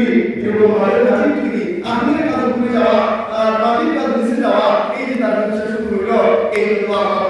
পৃথিবী যেগুলো মানুষের কাছে পৃথিবী আহমেদের তার এই যে তার বিশ্বাস শুরু এই হলো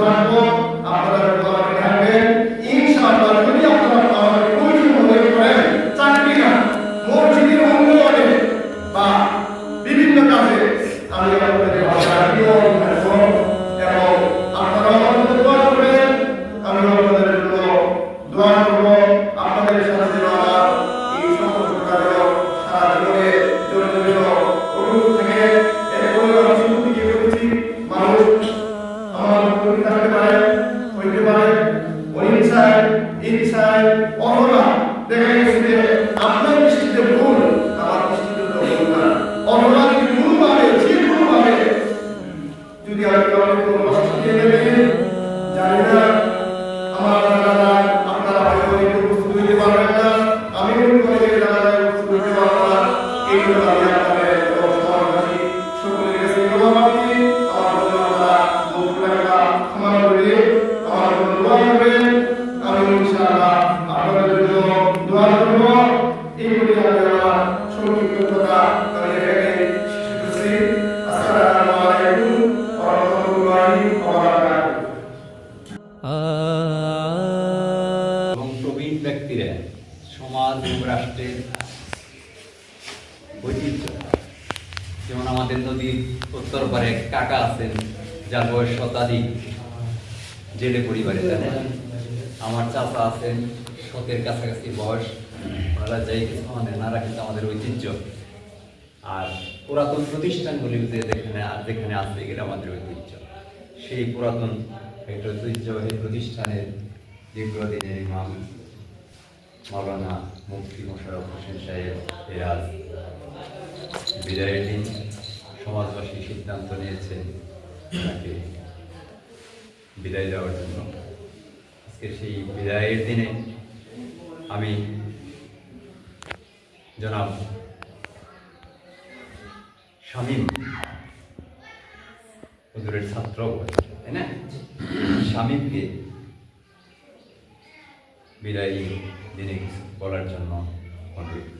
Procura ঐতিহ্য। যেমন আমাদের নদীর উত্তর পারে কাকা আছেন, যার বয়স শতাধিক, জেলে পরিবারে আমার চাচা আছেন শতের কাছাকাছি বয়স। ওনারা যাই আমাদের নারা কিন্তু আমাদের ঐতিহ্য। আর পুরাতন প্রতিষ্ঠানগুলি যে যেখানে যেখানে আসবে এগুলো আমাদের ঐতিহ্য। সেই পুরাতন একটা ঐতিহ্য এই প্রতিষ্ঠানের দীর্ঘ দিনের ইমাম মৌলানা মুফতি মোশারফ হোসেন সাহেব, এরাজ। বিদায়ের দিন সমাজবাসী সিদ্ধান্ত নিয়েছে তাকে বিদায় দেওয়ার জন্য। আজকে সেই বিদায়ের দিনে আমি জনাব শামীম হুজুরের ছাত্র তাই না? শামীমকে বিদায়ী দিনে বলার জন্য অনুরোধ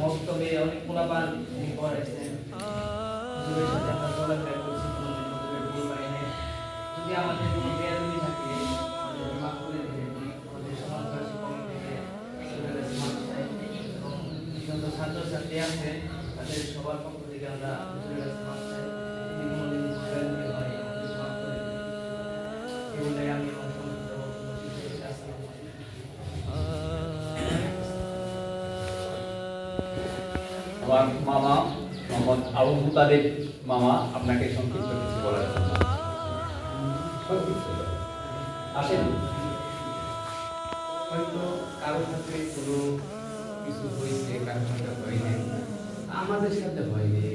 বক্তব্যে অনেক পোলাপান তিনি পড়েছেন হুজুরের যদি আমাদের কোনো বেয়াদবি থাকে আমাদের মাফ ছাত্রছাত্রী আছে, তাদের সবার পক্ষ থেকে আমরা আমার মামা মোহাম্মদ আবু মামা, আপনাকে সংক্ষিপ্ত কিছু বলার আসেন। হয়তো কারোর সাথে কোনো কিছু হয়েছে, কারোর সাথে আমাদের সাথে হয়নি।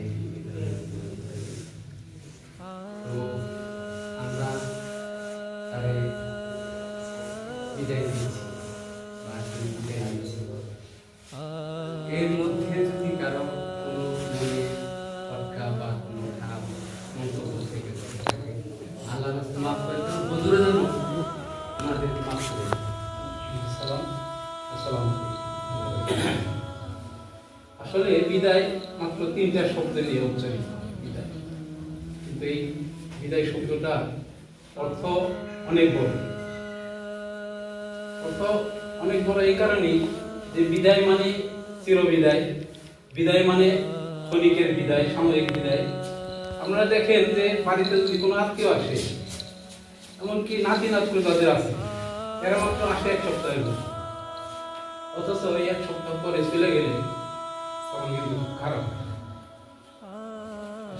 আসলে বিদায় মাত্র তিনটা শব্দ নিয়ে উচ্চারিত। কিন্তু এই বিদায় শব্দটা অর্থ অনেক বড়। অর্থ অনেক বড় এই কারণেই যে বিদায় মানে চিরবিদায়। বিদায় মানে ক্ষণিকের বিদায়, সাময়িক বিদায়। আপনারা দেখেন যে বাড়িতে যদি কোনো আত্মীয় আসে, এমনকি নাতি নাতনি তাদের আছে, এরা মাত্র আসে এক সপ্তাহের জন্য অথচ ওই এক সপ্তাহ পরে চলে গেলে তখন কিন্তু খারাপ।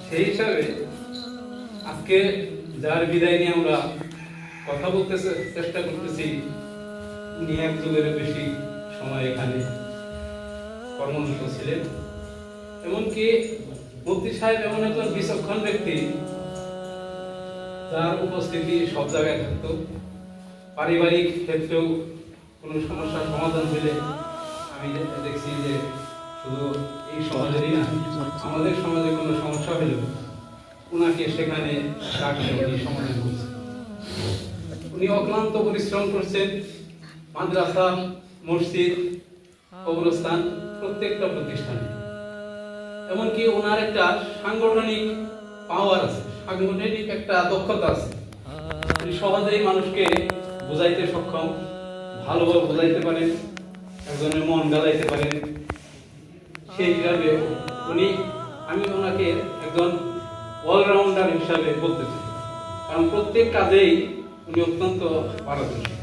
সেই হিসাবে আজকে যার বিদায় নিয়ে আমরা কথা বলতে চেষ্টা করতেছি, উনি এক যুগের বেশি সময় এখানে কর্মরত ছিলেন। এমনকি মুফতি সাহেব এমন একজন বিচক্ষণ ব্যক্তি, তার উপস্থিতি সব জায়গায় থাকতো। পারিবারিক ক্ষেত্রেও কোনো সমস্যার সমাধান হলে আমি দেখছি যে শুধু এই সমাজেরই না, আমাদের সমাজে কোনো সমস্যা হলেও ওনাকে সেখানে সমাধান করছেন উনি অক্লান্ত পরিশ্রম করছেন, মাদ্রাসা, মসজিদ, কবরস্থান, প্রত্যেকটা প্রতিষ্ঠানে। এমনকি ওনার একটা সাংগঠনিক পাওয়ার আছে, সাংগঠনিক একটা দক্ষতা আছে। উনি সহজেই মানুষকে বোঝাইতে সক্ষম, ভালোভাবে বোঝাইতে পারেন, একজনের মন গালাইতে পারেন। সেই হিসাবে উনি, আমি ওনাকে একজন অলরাউন্ডার হিসাবে বলতে চাই। কারণ প্রত্যেক কাজেই উনি অত্যন্ত পারদর্শী।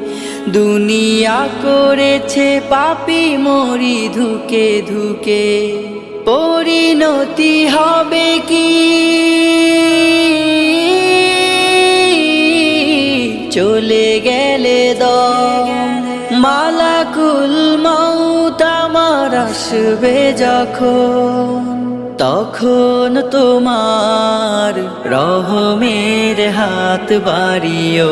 দুনিয়া করেছে পাপি মরি ধুকে ধুকে। পরিণতি হবে কি? চলে গেলে দ মালাকুল মৌত আমার আসবে যখন। তখন তোমার রহমের হাত বাড়িও।